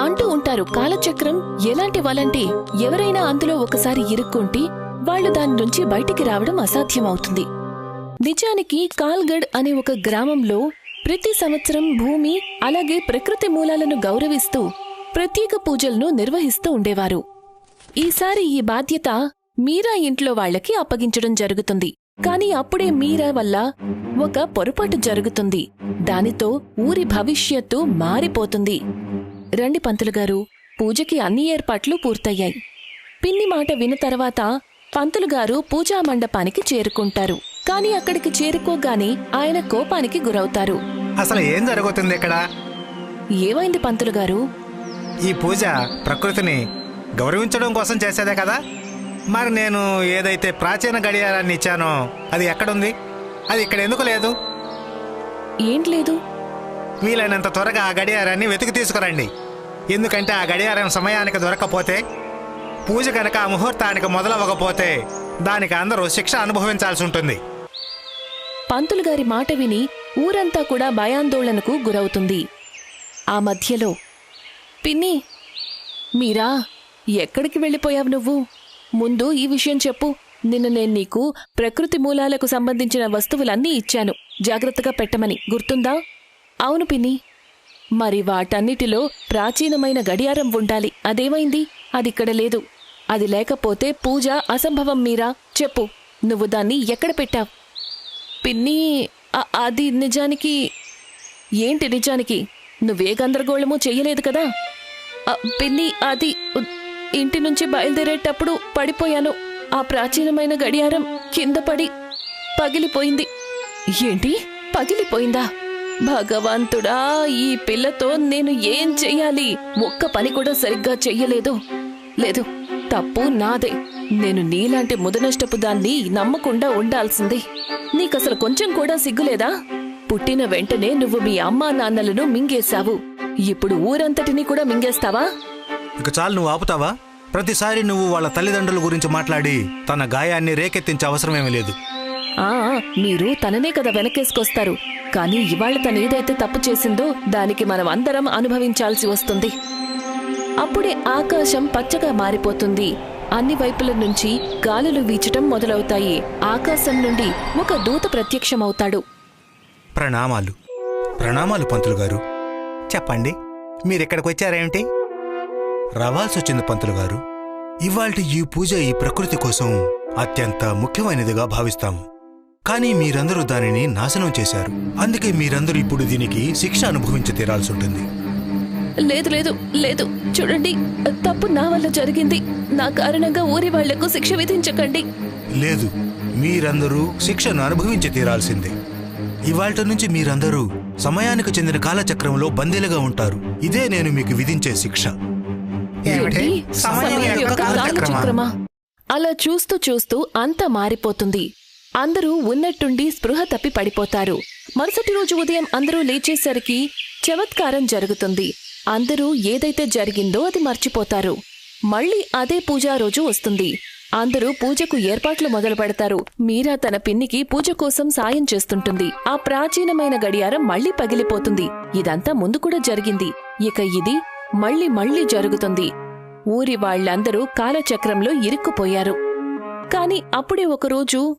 అంటూ ఉంటారు కాలచక్రం ఎలాంటి వలంటే ఎవరైనా అందులో ఒకసారి ఇరుక్కుంటే వాళ్ళు దాని నుంచి బయటికి రావడం అసాధ్యమవుతుంది. నిజానికి కాల్గఢ్ అనే ఒక గ్రామంలో ప్రతి సంవత్సరం భూమి అలాగే ప్రకృతి మూలాలను గౌరవిస్తూ ప్రత్యేక పూజలను నిర్వహిస్తూ ఉండేవారు. ఈసారి ఈ బాధ్యత మీరా ఇంట్లో వాళ్ళకి అప్పగించడం జరుగుతుంది. కాని అప్పుడే మీరా వల్ల ఒక పొరపాటు జరుగుతుంది. దానితో ఊరి భవిష్యత్తు మారిపోతుంది. రండి పంతులు గారు పూజకి అన్ని ఏర్పాట్లు పూర్తయ్యాయి. పిన్ని మాట విన్న తర్వాత పంతులు గారు పూజా మండపానికి చేరుకుంటారు. కాని అక్కడికి చేరుకోగానే ఆయన కోపానికి గురవుతారు. అసలు ఏం జరుగుతుంది ఇక్కడ? ఏమైంది పంతులు గారు? ఈ పూజ ప్రకృతిని గౌరవించడం కోసం చేసేదే కదా? మరి నేను ఏదైతే ప్రాచీన గడియారాన్ని ఇచ్చానో అది ఎక్కడుంది? అది ఇక్కడ ఎందుకు లేదు? ఏంటి లేదు. వీలైనంత త్వరగా ఆ గడియారాన్ని వెతికి తీసుకురండి. ఎందుకంటే ఆ గడియారం సమయానికి దొరకపోతే పూజ కనుక ఆ ముహూర్తానికి మొదలవ్వకపోతే దానికి అందరూ శిక్ష అనుభవించాల్సి ఉంటుంది. పంతులు గారి మాట విని ఊరంతా కూడా భయాందోళనకు గురవుతుంది. ఆ మధ్యలో పిన్ని మీరా ఎక్కడికి వెళ్ళిపోయావు నువ్వు? ముందు ఈ విషయం చెప్పు. నిన్న నేను నీకు ప్రకృతి మూలాలకు సంబంధించిన వస్తువులన్నీ ఇచ్చాను. జాగ్రత్తగా పెట్టమని. గుర్తుందా? అవును పిన్ని. మరి వాటన్నిటిలో ప్రాచీనమైన గడియారం ఉండాలి. అదేమైంది? అదిక్కడ లేదు. అది లేకపోతే పూజ అసంభవం మీరా? చెప్పు. నువ్వు దాన్ని ఎక్కడ పెట్టావు? పిన్ని అది నిజానికి ఏంటి నిజానికి? నువ్వే గందరగోళము చెయ్యలేదు కదా? పిన్ని అది ఇంటి నుంచి బయలుదేరేటప్పుడు పడిపోయాను. ఆ ప్రాచీనమైన గడియారం కింద పడి పగిలిపోయింది. ఏంటి? పగిలిపోయిందా? భగవంతుడా ఈ పిల్లతో నేను ఏం చెయ్యాలి ఒక్క పని కూడా సరిగ్గా చెయ్యలేదు. లేదు తప్పు నాదే. నేను నీలాంటి ముదనష్టపు దాన్ని నమ్మకుండా ఉండాల్సింది. నీకసలు కొంచెం కూడా సిగ్గులేదా? పుట్టిన వెంటనే నువ్వు మీ అమ్మా నాన్నలను మింగేశావు. ఇప్పుడు ఊరంతటినీ కూడా మింగేస్తావా? ఇక చాలు నువ్వు ఆపుతావా? ప్రతిసారి నువ్వు వాళ్ళ తల్లిదండ్రుల గురించి మాట్లాడి తన గాయాన్ని రేకెత్తించే అవసరమేమీ లేదు. ఆ మీరు తననే కదా వెనకేసుకొస్తారు కానీ ఇవాళ తను ఏదైతే తప్పు చేసిందో దానికి మనం అందరం అనుభవించాల్సి వస్తుంది. అప్పుడే ఆకాశం పచ్చగా మారిపోతుంది. అన్ని వైపుల నుంచి గాలులు వీచటం మొదలవుతాయి. ఆకాశం నుండి ఒక దూత ప్రత్యక్షమవుతాడు. ప్రణామాలు. ప్రణామాలు పంతులు గారు. చెప్పండి మీరిక్కడికి వచ్చారేమిటి రావాల్సి వచ్చింది పంతులు గారు. ఇవాల్టి ఈ పూజ ఈ ప్రకృతి కోసం అత్యంత ముఖ్యమైనదిగా భావిస్తాము. కానీ మీరందరూ దానిని నాశనం చేశారు. అందుకే మీరందరూ ఇప్పుడు దీనికి శిక్ష అనుభవించి తీరాల్సి ఉంటుంది లేదు లేదు లేదు. చూడండి తప్పు నా వల్ల జరిగింది. నా కారణంగా ఊరి వాళ్ళకు శిక్ష విధించకండి. లేదు మీరందరూ శిక్షను అనుభవించి తీరాల్సిందే. ఇవాల్టి నుంచి మీరందరూ సమయానికి చెందిన కాలచక్రంలో బందీలుగా ఉంటారు. ఇదే నేను మీకు విధించే శిక్ష. ఏంటి? సమయం యొక్క కాలచక్రమా? అలా చూస్తూ చూస్తూ అంతా మారిపోతుంది. అందరూ ఉన్నట్టుండి స్పృహ తప్పి పడిపోతారు. మరుసటి రోజు ఉదయం అందరూ లేచేసరికి చమత్కారం జరుగుతుంది. అందరూ ఏదైతే జరిగిందో అది మర్చిపోతారు. మళ్ళీ అదే పూజా రోజు వస్తుంది. అందరూ పూజకు ఏర్పాట్లు మొదలు పెడతారు. మీరా తన పిన్నికి పూజ కోసం సాయం చేస్తుంటుంది. ఆ ప్రాచీనమైన గడియారం మళ్ళీ పగిలిపోతుంది. ఇదంతా ముందు కూడా జరిగింది. ఇక ఇది మళ్ళీ మళ్ళీ జరుగుతుంది. ఊరి వాళ్ళందరూ కాలచక్రంలో ఇరుక్కుపోయారు. కాని అప్పుడే ఒకరోజు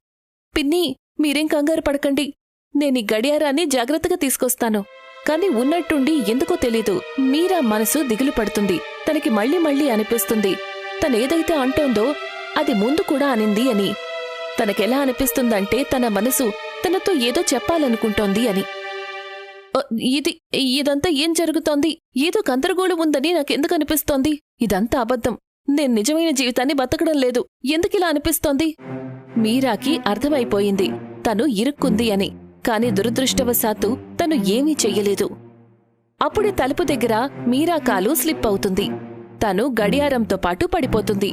పిన్ని మీరేం కంగారు పడకండి. నేను గడియారాన్ని జాగ్రత్తగా తీసుకొస్తాను. కాని ఉన్నట్టుండి ఎందుకో తెలీదు. మీరా మనసు దిగులు పడుతుంది. తనకి మళ్ళీ మళ్ళీ అనిపిస్తుంది. తనేదైతే అంటోందో అది ముందు కూడా అనింది అని. తనకెలా అనిపిస్తుందంటే తన మనసు తనతో ఏదో చెప్పాలనుకుంటోంది అని. ఇది ఇదంతా ఏం జరుగుతోంది? ఏదో గందరగోళం ఉందని నాకెందుకు అనిపిస్తోంది ఇదంతా అబద్ధం. నేను నిజమైన జీవితాన్ని బతకడం లేదు. ఎందుకిలా అనిపిస్తోంది? మీరాకి అర్థమైపోయింది. తను ఇరుక్కుంది అని. కాని దురదృష్టవశాత్తు తను ఏమీ చెయ్యలేదు. అప్పుడే తలుపు దగ్గర మీరా కాలు స్లిప్ అవుతుంది. తను గడియారంతో పాటు పడిపోతుంది.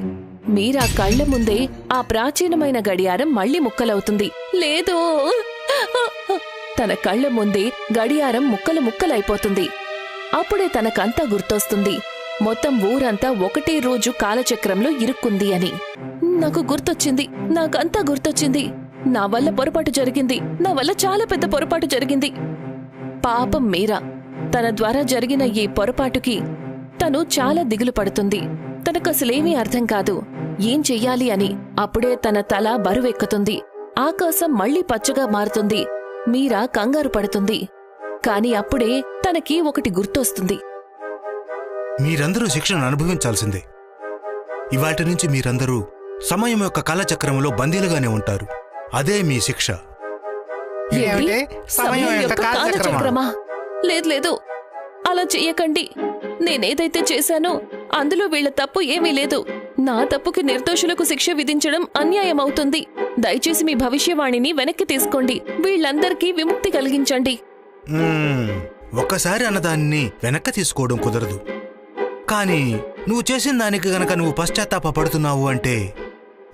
మీరా కళ్ళ ముందే ఆ ప్రాచీనమైన గడియారం మళ్ళీ ముక్కలవుతుంది. లేదో! తన కళ్ళ ముందే గడియారం ముక్కలు ముక్కలైపోతుంది. అప్పుడే తనకంతా గుర్తొస్తుంది. మొత్తం ఊరంతా ఒకటే రోజు కాలచక్రంలో ఇరుక్కుంది అని. నాకు గుర్తొచ్చింది. నాకంతా గుర్తొచ్చింది. నా వల్ల పొరపాటు జరిగింది. నా వల్ల చాలా పెద్ద పొరపాటు జరిగింది. పాపం మీరా. తన ద్వారా జరిగిన ఈ పొరపాటుకి తను చాలా దిగులు పడుతుంది. తనకసలేమీ అర్థం కాదు. ఏం చెయ్యాలి అని అప్పుడే తన తల బరువెక్కుతుంది. ఆకాశం మళ్ళీ పచ్చగా మారుతుంది. మీరా కంగారు పడుతుంది. కాని అప్పుడే తనకి ఒకటి గుర్తొస్తుంది. మీరందరూ శిక్షను అనుభవించాల్సిందే. ఇవాటి నుంచి మీరందరూ సమయం యొక్క కాలచక్రంలో బందీలుగానే ఉంటారు. అదే మీ శిక్ష. ఏంటి? సమయం యొక్క కాలచక్రమా? లేదు లేదు. అలా చెయ్యకండి. నేనేదైతే చేశానో అందులో వీళ్ళ తప్పు ఏమీ లేదు. నా తప్పుకి నిర్దోషులకు శిక్ష విధించడం అన్యాయం అవుతుంది దయచేసి మీ భవిష్యవాణిని వెనక్కి తీసుకోండి. వీళ్ళందరికీ విముక్తి కలిగించండి. ఒక్కసారి అన్నదాన్ని వెనక్కి తీసుకోవడం కుదరదు. కానీ నువ్వు చేసిన దానికి గనక నువ్వు పశ్చాత్తాప పడుతున్నావు అంటే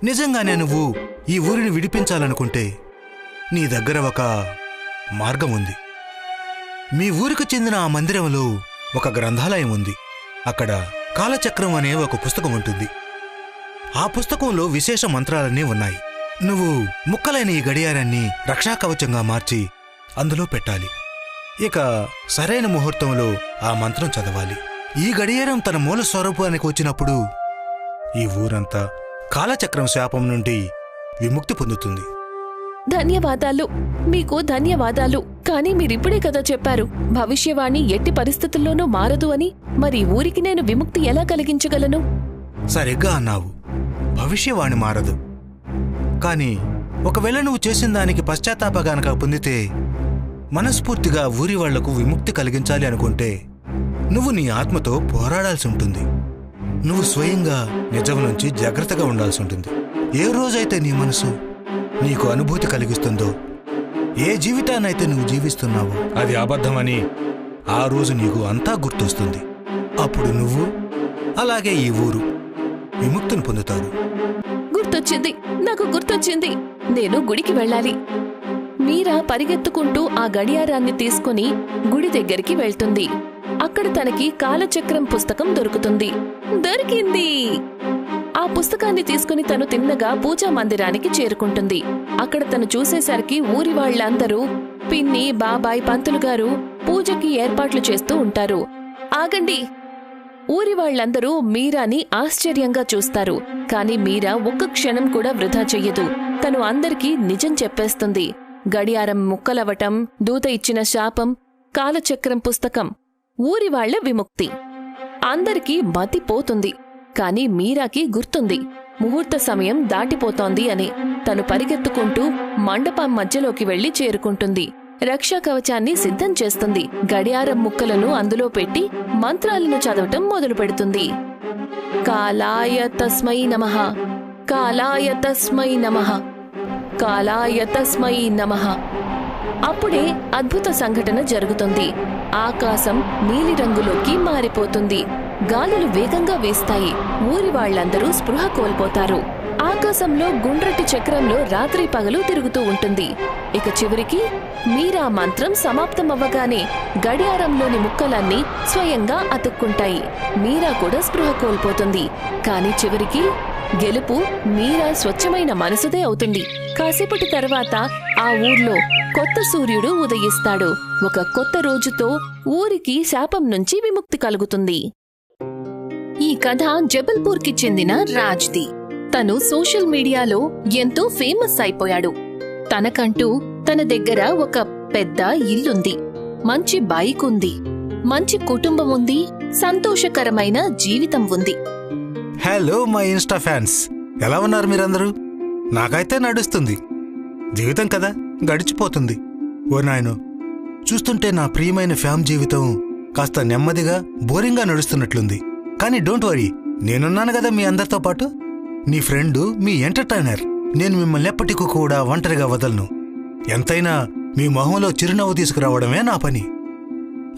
నిజంగానే నువ్వు ఈ ఊరిని విడిపించాలనుకుంటే నీ దగ్గర ఒక మార్గం ఉంది. మీ ఊరికి చెందిన ఆ మందిరంలో ఒక గ్రంథాలయం ఉంది. అక్కడ కాలచక్రం అనే ఒక పుస్తకం ఉంటుంది. ఆ పుస్తకంలో విశేష మంత్రాలన్నీ ఉన్నాయి. నువ్వు ముక్కలైన ఈ గడియారాన్ని రక్షాకవచంగా మార్చి అందులో పెట్టాలి. ఇక సరైన ముహూర్తంలో ఆ మంత్రం చదవాలి. ఈ గడియారం తన మూల స్వరూపానికి వచ్చినప్పుడు ఈ ఊరంతా కాలచక్రం శాపం నుండి విముక్తి పొందుతుంది. ధన్యవాదాలు. మీకు ధన్యవాదాలు. కానీ మీరిప్పుడే కదా చెప్పారు భవిష్యవాణి ఎట్టి పరిస్థితుల్లోనూ మారదు అని. మరి ఊరికి నేను విముక్తి ఎలా కలిగించగలను? సరిగ్గా అన్నావు. భవిష్యవాణి మారదు. కానీ ఒకవేళ నువ్వు చేసిన దానికి పశ్చాత్తాప గనక పొందితే మనస్ఫూర్తిగా ఊరి వాళ్ళకు విముక్తి కలిగించాలి అనుకుంటే నువ్వు నీ ఆత్మతో పోరాడాల్సి ఉంటుంది. నువ్వు స్వయంగా నిజం నుంచి జాగ్రత్తగా ఉండాల్సి ఉంటుంది. ఏ రోజైతే నీ మనసు నీకు అనుభూతి కలిగిస్తుందో ఏ జీవితాన్నైతే నువ్వు జీవిస్తున్నావో అది అబద్ధమని ఆ రోజు నీకు అంతా గుర్తొస్తుంది. అప్పుడు నువ్వు అలాగే ఈ ఊరు విముక్తిని పొందుతారు. గుర్తొచ్చింది. నాకు గుర్తొచ్చింది. నేను గుడికి వెళ్ళాలి. మీరా పరిగెత్తుకుంటూ ఆ గడియారాన్ని తీసుకుని గుడి దగ్గరికి వెళ్తుంది. అక్కడ తనకి కాలచక్రం పుస్తకం దొరుకుతుంది. దొరికింది! ఆ పుస్తకాన్ని తీసుకుని తను తిన్నగా పూజా మందిరానికి చేరుకుంటుంది. అక్కడ తను చూసేసరికి ఊరి వాళ్ళందరూ పిన్ని బాబాయ్ పంతులు గారు పూజకి ఏర్పాట్లు చేస్తూ ఉంటారు. ఆగండి! ఊరి వాళ్ళందరూ మీరాని ఆశ్చర్యంగా చూస్తారు. కాని మీరా ఒక్క క్షణం కూడా వృధా చెయ్యదు. తను అందరికీ నిజం చెప్పేస్తుంది. గడియారం ముక్కలవటం దూత ఇచ్చిన శాపం కాలచక్రం పుస్తకం ఊరివాళ్ళ విముక్తి. అందరికీ మతిపోతుంది. కాని మీరాకి గుర్తుంది. ముహూర్త సమయం దాటిపోతోంది అని తను పరిగెత్తుకుంటూ మండపం మధ్యలోకి వెళ్ళి చేరుకుంటుంది. రక్షా కవచాన్ని సిద్ధం చేస్తుంది. గడియారం ముక్కలను అందులో పెట్టి మంత్రాలను చదవటం మొదలు పెడుతుంది కాలాయ తస్మై నమః. కాలాయ తస్మై నమః. కాలాయ తస్మై నమః. అప్పుడే అద్భుత సంఘటన జరుగుతుంది. ఆకాశం నీలిరంగులోకి మారిపోతుంది. గాలులు వేగంగా వీస్తాయి. ఊరి వాళ్ళందరూ స్పృహ కోల్పోతారు. ఆకాశంలో గుండ్రటి చక్రంలో రాత్రి పగలు తిరుగుతూ ఉంటుంది. ఇక చివరికి మీరా మంత్రం సమాప్తమవ్వగానే గడియారంలోని ముక్కలన్నీ స్వయంగా అతుక్కుంటాయి. మీరా కూడా స్పృహ కోల్పోతుంది. కానీ చివరికి గెలుపు మీరా స్వచ్ఛమైన మనసుదే అవుతుంది. కాసేపటి తర్వాత ఆ ఊర్లో కొత్త సూర్యుడు ఉదయిస్తాడు. ఒక కొత్త రోజుతో ఊరికి శాపం నుంచి విముక్తి కలుగుతుంది. ఈ కథ జబల్పూర్కి చెందిన రాజ్ది. తను సోషల్ మీడియాలో ఎంతో ఫేమస్ అయిపోయాడు. తనకంటూ తన దగ్గర ఒక పెద్ద ఇల్లుంది. మంచి బైక్ ఉంది. మంచి కుటుంబం ఉంది. సంతోషకరమైన జీవితం ఉంది. హలో మై ఇన్స్టా ఫ్యాన్స్ ఎలా ఉన్నారు మీరందరూ? నాకైతే నడుస్తుంది. జీవితం కదా గడిచిపోతుంది. ఓ నాయనో చూస్తుంటే నా ప్రియమైన ఫ్యామ్ జీవితం కాస్త నెమ్మదిగా బోరింగ్గా నడుస్తున్నట్లుంది. కానీ డోంట్ వరీ నేనున్నాను కదా మీ అందరితో పాటు? నీ ఫ్రెండు మీ ఎంటర్టైనర్. నేను మిమ్మల్ని ఎప్పటికీ కూడా ఒంటరిగా వదలను. ఎంతైనా మీ మొహంలో చిరునవ్వు తీసుకురావడమే నా పని.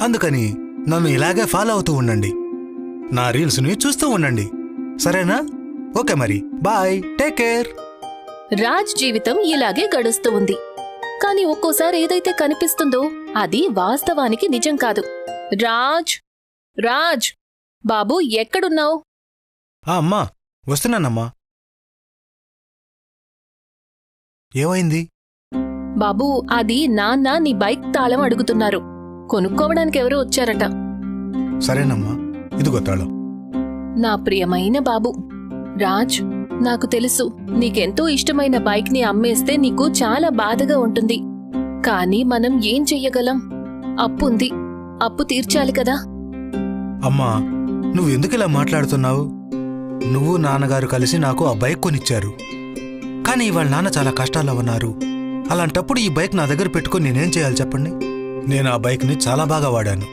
అందుకని నన్ను ఇలాగే ఫాలో అవుతూ ఉండండి. నా రీల్స్ని చూస్తూ ఉండండి. సరేనా? ఓకే మరి. బాయ్. Take care. రాజ్ జీవితం ఇలాగే గడుస్తూ ఉంది. కాని ఒక్కోసారి ఏదైతే కనిపిస్తుందో అది వాస్తవానికి నిజం కాదు. రాజ్! రాజ్! బాబు ఎక్కడున్నావు? ఆ అమ్మా! వస్తున్నానమ్మా. ఏమైంది? బాబు అది నాన్న నీ బైక్ తాళం అడుగుతున్నారు. కొనుక్కోవడానికి ఎవరో వచ్చారట. సరేనమ్మా. ఇదిగో తాళం. నా ప్రియమైన బాబు రాజ్ నాకు తెలుసు నీకెంతో ఇష్టమైన బైక్ని అమ్మేస్తే నీకు చాలా బాధగా ఉంటుంది. కానీ మనం ఏం చెయ్యగలం? అప్పుంది. అప్పు తీర్చాలి కదా. అమ్మా నువ్వు ఎందుకు ఇలా మాట్లాడుతున్నావు? నువ్వు నాన్నగారు కలిసి నాకు ఆ బైక్ కొనిచ్చారు. కానీ ఇవాళ నాన్న చాలా కష్టాల్లో ఉన్నారు. అలాంటప్పుడు ఈ బైక్ నా దగ్గర పెట్టుకుని నేనేం చేయాలి చెప్పండి? నేను ఆ బైక్ని చాలా బాగా వాడాను.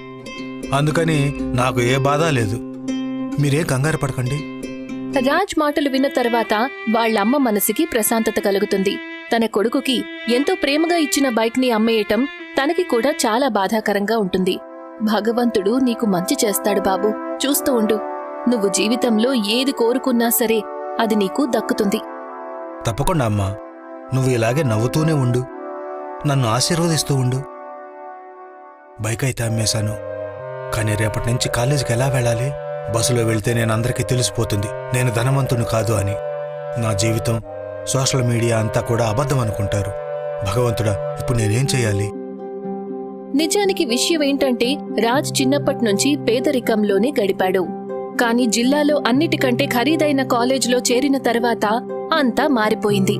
అందుకని నాకు ఏ బాధ లేదు. మీరే కంగారు పడకండి. రాజ్ మాటలు విన్న తర్వాత వాళ్ళమ్మ మనసుకి ప్రశాంతత కలుగుతుంది. తన కొడుకుకి ఎంతో ప్రేమగా ఇచ్చిన బైక్ని అమ్మేయటం తనకి కూడా చాలా బాధాకరంగా ఉంటుంది. భగవంతుడు నీకు మంచి చేస్తాడు బాబు. చూస్తూ ఉండు. నువ్వు జీవితంలో ఏది కోరుకున్నా సరే అది నీకు దక్కుతుంది. తప్పకుండా అమ్మా. నువ్వు ఇలాగే నవ్వుతూనే ఉండు. నన్ను ఆశీర్వదిస్తూ ఉండు. బైక్ అయితే అమ్మేశాను. కానీ రేపటి నుంచి కాలేజీకి ఎలా వెళ్ళాలి? బస్సులో వెళ్తే నేను అందరికీ తెలిసిపోతుంది. నేను ధనవంతుని కాదు అని. నా జీవితం సోషల్ మీడియా అంతా కూడా అబద్ధం అనుకుంటారు. భగవంతుడా ఇప్పుడు నేనేం చేయాలి? నిజానికి విషయం ఏంటంటే రాజ్ చిన్నప్పటి నుంచి పేదరికంలోనే గడిపాడు. కాని జిల్లాలో అన్నిటికంటే ఖరీదైన కాలేజీలో చేరిన తర్వాత అంతా మారిపోయింది.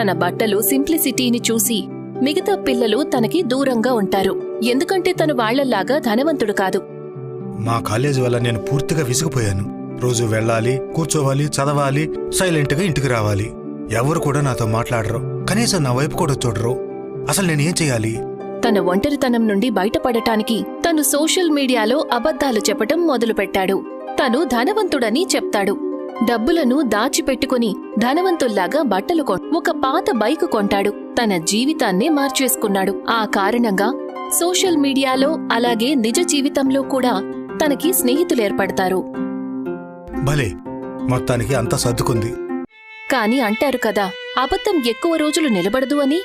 తన బట్టలు సింప్లిసిటీని చూసి మిగతా పిల్లలు తనకి దూరంగా ఉంటారు. ఎందుకంటే తను వాళ్ళలాగా ధనవంతుడు కాదు. మా కాలేజీ వల్ల నేను పూర్తిగా విసిగిపోయాను. రోజు వెళ్ళాలి కూర్చోవాలి చదవాలి సైలెంట్గా ఇంటికి రావాలి. ఎవరు కూడా నాతో మాట్లాడరు. కనీసం నా వైపు కూడా చూడరు. అసలు నేనేం చేయాలి? తన ఒంటరితనం నుండి బయటపడటానికి తను సోషల్ మీడియాలో అబద్ధాలు చెప్పటం మొదలుపెట్టాడు. తను ధనవంతుడని చెప్తాడు. డబ్బులను దాచిపెట్టుకుని ధనవంతుల్లాగా బట్టలు కొ ఒక పాత బైక్ కొంటాడు. తన జీవితాన్నే మార్చేసుకున్నాడు. ఆ కారణంగా సోషల్ మీడియాలో అలాగే నిజ జీవితంలో కూడా తనకి స్నేహితులేర్పడతారు భలే! మొత్తానికి అంతా సర్దుకుంది. కాని అంటారు కదా అబద్ధం ఎక్కువ రోజులు నిలబడదు అని?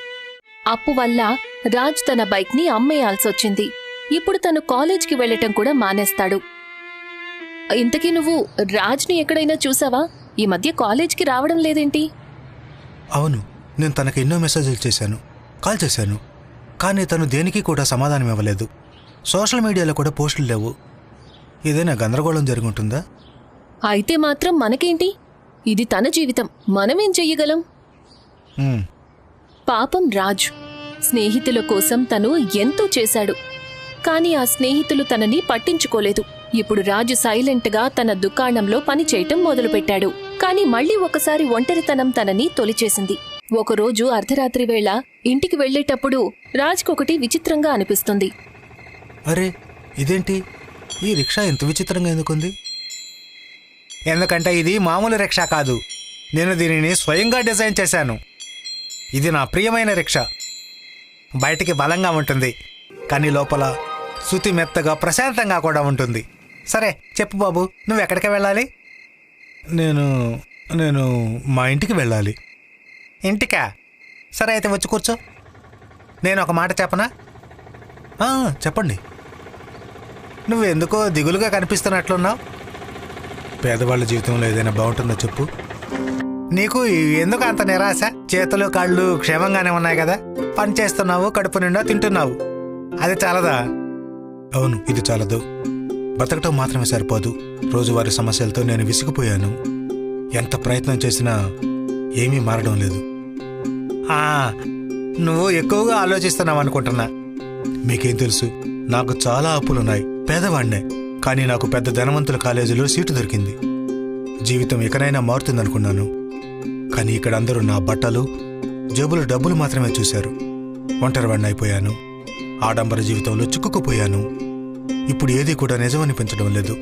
అప్పు వల్ల రాజ్ తన బైక్ని అమ్మేయాల్సొచ్చింది. ఇప్పుడు తను కాలేజ్కి వెళ్ళటం కూడా మానేస్తాడు. ఇంతకీ నువ్వు రాజ్ని ఎక్కడైనా చూసావా? ఈ మధ్య కాలేజ్కి రావడం లేదేంటి? అవును నేను తనకి ఎన్నో మెసేజ్లు చేశాను కాల్ చేశాను కానీ తను దేనికి కూడా సమాధానం ఇవ్వలేదు. సోషల్ మీడియాలో కూడా పోస్టులు లేవు. ఏదైనా గందరగోళం జరుగుంటుందా? అయితే మాత్రం మనకేంటి? ఇది తన జీవితం మనమేం చెయ్యగలం? పాపం రాజ్ స్నేహితుల కోసం తను ఎంతో చేశాడు. కాని ఆ స్నేహితులు తనని పట్టించుకోలేదు. ఇప్పుడు రాజు సైలెంట్గా తన దుకాణంలో పని చేయటం మొదలుపెట్టాడు. కాని మళ్ళీ ఒకసారి ఒంటరితనం తనని తొలిచేసింది. ఒకరోజు అర్ధరాత్రి వేళ ఇంటికి వెళ్ళేటప్పుడు రాజ్కొకటి విచిత్రంగా అనిపిస్తుంది. అరే ఇదేంటి? ఈ రిక్షా ఎంత విచిత్రంగా ఎందుకుంది? ఎందుకంటే ఇది మామూలు రిక్షా కాదు. నేను దీనిని స్వయంగా డిజైన్ చేశాను. ఇది నా ప్రియమైన రిక్షా. బయటికి బలంగా ఉంటుంది. కానీ లోపల శృతి మెత్తగా ప్రశాంతంగా కూడా ఉంటుంది. సరే చెప్పు బాబు నువ్వు ఎక్కడికి వెళ్ళాలి? నేను నేను మా ఇంటికి వెళ్ళాలి. ఇంటికా? సరే అయితే వచ్చి కూర్చో. నేను ఒక మాట చెప్పనా? చెప్పండి. నువ్వు ఎందుకో దిగులుగా కనిపిస్తున్నట్లున్నావు. పేదవాళ్ళ జీవితంలో ఏదైనా బాగుంటుందో చెప్పు? నీకు ఎందుకు అంత నిరాశ? చేతులు కాళ్ళు క్షేమంగానే ఉన్నాయి కదా. పని చేస్తున్నావు కడుపు నిండా తింటున్నావు. అది చాలదా? అవును ఇది చాలదు. బతకటం మాత్రమే సరిపోదు. రోజువారీ సమస్యలతో నేను విసిగిపోయాను. ఎంత ప్రయత్నం చేసినా ఏమీ మారడం లేదు. నువ్వు ఎక్కువగా ఆలోచిస్తున్నావు అనుకుంటున్నా. మీకేం తెలుసు నాకు చాలా అప్పులున్నాయి పేదవాడినే. కానీ నాకు పెద్ద ధనవంతుల కాలేజీలో సీటు దొరికింది. జీవితం ఎక్కడైనా మారుతుందనుకున్నాను. కానీ ఇక్కడ అందరూ నా బట్టలు జేబులు డబ్బులు మాత్రమే చూశారు. ఒంటరివాణ్ణి అయిపోయాను ఆడంబర జీవితంలో చిక్కుకుపోయాను. ఇప్పుడు ఏది కూడా నిజమనిపించడం లేదు.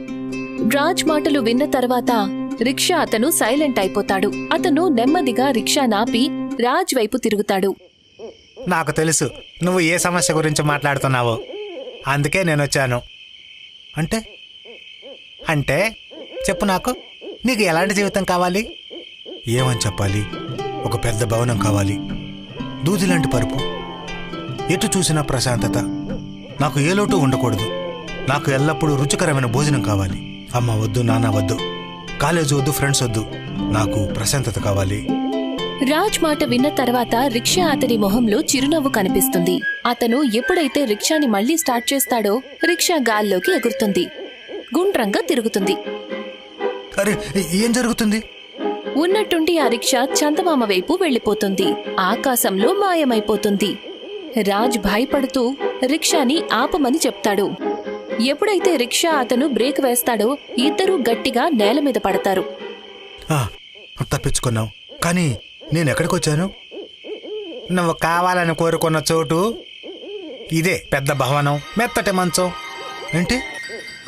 రాజ్ మాటలు విన్న తర్వాత రిక్షా అతను సైలెంట్ అయిపోతాడు. అతను నెమ్మదిగా రిక్షా నాపి రాజ్ వైపు తిరుగుతాడు. నాకు తెలుసు నువ్వు ఏ సమస్య గురించి మాట్లాడుతున్నావో. అందుకే నేను వచ్చాను అంటే? అంటే? చెప్పు నాకు నీకు ఎలాంటి జీవితం కావాలి? ఏమని చెప్పాలి? ఒక పెద్ద భవనం కావాలి. దూది లాంటి పరుపు. ఎటు చూసినా ప్రశాంతత. నాకు ఏ లోటు ఉండకూడదు. నాకు ఎల్లప్పుడూ రుచికరమైన భోజనం కావాలి. అమ్మ వద్దు నాన్న వద్దు. కాలేజ్ వద్దు ఫ్రెండ్స్ వద్దు. నాకు ప్రశాంతత కావాలి. రాజ్ మాట విన్న తర్వాత రిక్షా అతని మొహంలో చిరునవ్వు కనిపిస్తుంది. అతను ఎప్పుడైతే రిక్షాని మళ్ళీ స్టార్ట్ చేస్తాడో రిక్షా గాల్లోకి ఎగురుతుంది. గుండ్రంగా తిరుగుతుంది. అరే ఏం జరుగుతుంది? ఉన్నట్టుండి ఆ రిక్షా చందమామ వైపు వెళ్ళిపోతుంది ఆకాశంలో మాయమైపోతుంది. రాజ్ భయపడుతూ రిక్షాని ఆపమని చెప్తాడు. ఎప్పుడైతే రిక్షా అతను బ్రేక్ వేస్తాడో ఇద్దరూ గట్టిగా నేల మీద పడతారు. తప్పించుకున్నావు కానీ నేను ఎక్కడికి వచ్చాను నువ్వు కావాలని కోరుకున్న చోటు ఇదే పెద్ద భవనం మెత్తటి మంచం. ఏంటి?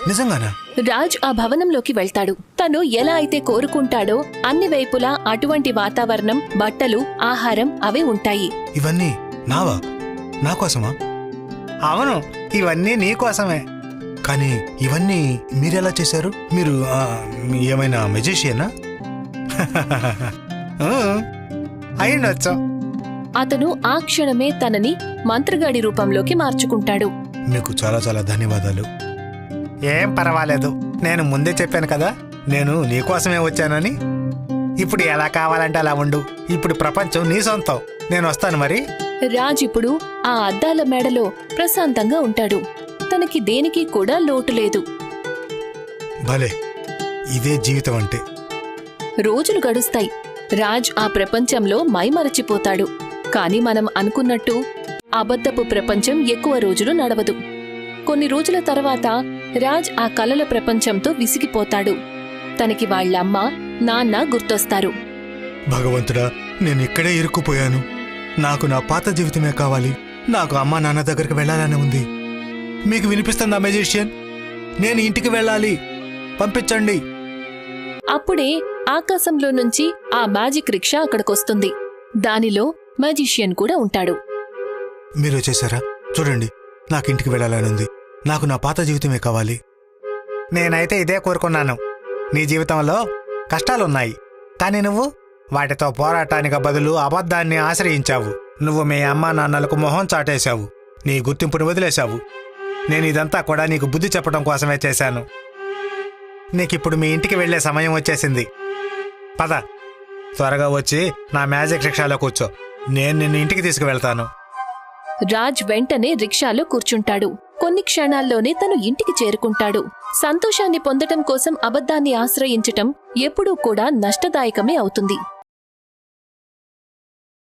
నిజంగానా? రాజ్ ఆ భవనంలోకి వెళ్తాడు. తను ఎలా అయితే కోరుకుంటాడో అన్ని వైపులా అటువంటి వాతావరణం బట్టలు ఆహారం అవే ఉంటాయి. ఇవన్నీ నావా? నా కోసమా? అవును ఇవన్నీ నీ కోసమే. కానీ ఇవన్నీ మీరెలా చేశారు? మీరు ఏమైనా మెజిషియనా అయిండొచ్చు అతను ఆ క్షణమే తనని మంత్రగాడి రూపంలోకి మార్చుకుంటాడు. మీకు చాలా చాలా ధన్యవాదాలు. ఏం పర్వాలేదు. నేను ముందే చెప్పాను కదా నేను నీకోసమే వచ్చానని. ఇప్పుడు ఎలా కావాలంటే అలా ఉండు. ఇప్పుడు ప్రపంచం నీ సొంతం. నేను వస్తాను మరి. రాజ్ ఇప్పుడు ఆ అద్దాల మేడలో ప్రశాంతంగా ఉంటాడు. తనకి దేనికి కూడా లోటు లేదు. భలే ఇదే జీవితం అంటే. రోజులు గడుస్తాయి. రాజ్ ఆ ప్రపంచంలో మైమరచిపోతాడు. కాని మనం అనుకున్నట్టు అబద్ధపు ప్రపంచం ఎక్కువ రోజులు నడవదు. కొన్ని రోజుల తర్వాత రాజ్ ఆ కలల ప్రపంచంతో విసిగిపోతాడు. తనకి వాళ్ళమ్మ నాన్న గుర్తొస్తారు. భగవంతుడా నేను ఇక్కడే ఇరుక్కుపోయాను. నాకు నా పాత జీవితమే కావాలి. నాకు అమ్మా నాన్న దగ్గరికి వెళ్ళాలని ఉంది. మీకు వినిపిస్తుందా మెజిషియన్? నేను ఇంటికి వెళ్ళాలి. పంపించండి. అప్పుడే ఆకాశంలో నుంచి ఆ మ్యాజిక్ రిక్షా అక్కడికొస్తుంది. దానిలో మ్యాజిషియన్ కూడా ఉంటాడు. మీరు వచ్చేసారా? చూడండి నాకు ఇంటికి వెళ్ళాలని ఉంది. నాకు నా పాత జీవితమే కావాలి. నేనైతే ఇదే కోరుకున్నాను. నీ జీవితంలో కష్టాలున్నాయి. కానీ నువ్వు వాటితో పోరాటానికి బదులు అబద్ధాన్ని ఆశ్రయించావు. నువ్వు మీ అమ్మా నాన్నలకు మొహం చాటేశావు. నీ గుర్తింపుని వదిలేశావు. నేను ఇదంతా కూడా నీకు బుద్ధి చెప్పడం కోసమే చేశాను. నీకిప్పుడు మీ ఇంటికి వెళ్ళే సమయం వచ్చేసింది. పద. త్వరగా వచ్చి నా మ్యాజిక్ రిక్షాలో కూర్చో. నేను నిన్ను ఇంటికి తీసుకువెళ్తాను. రాజ్ వెంటనే రిక్షాలో కూర్చుంటాడు. కొన్ని క్షణాల్లోనే తను ఇంటికి చేరుకుంటాడు. సంతోషాన్ని పొందటం కోసం అబద్ధాన్ని ఆశ్రయించటం ఎప్పుడూ కూడా నష్టదాయకమే అవుతుంది.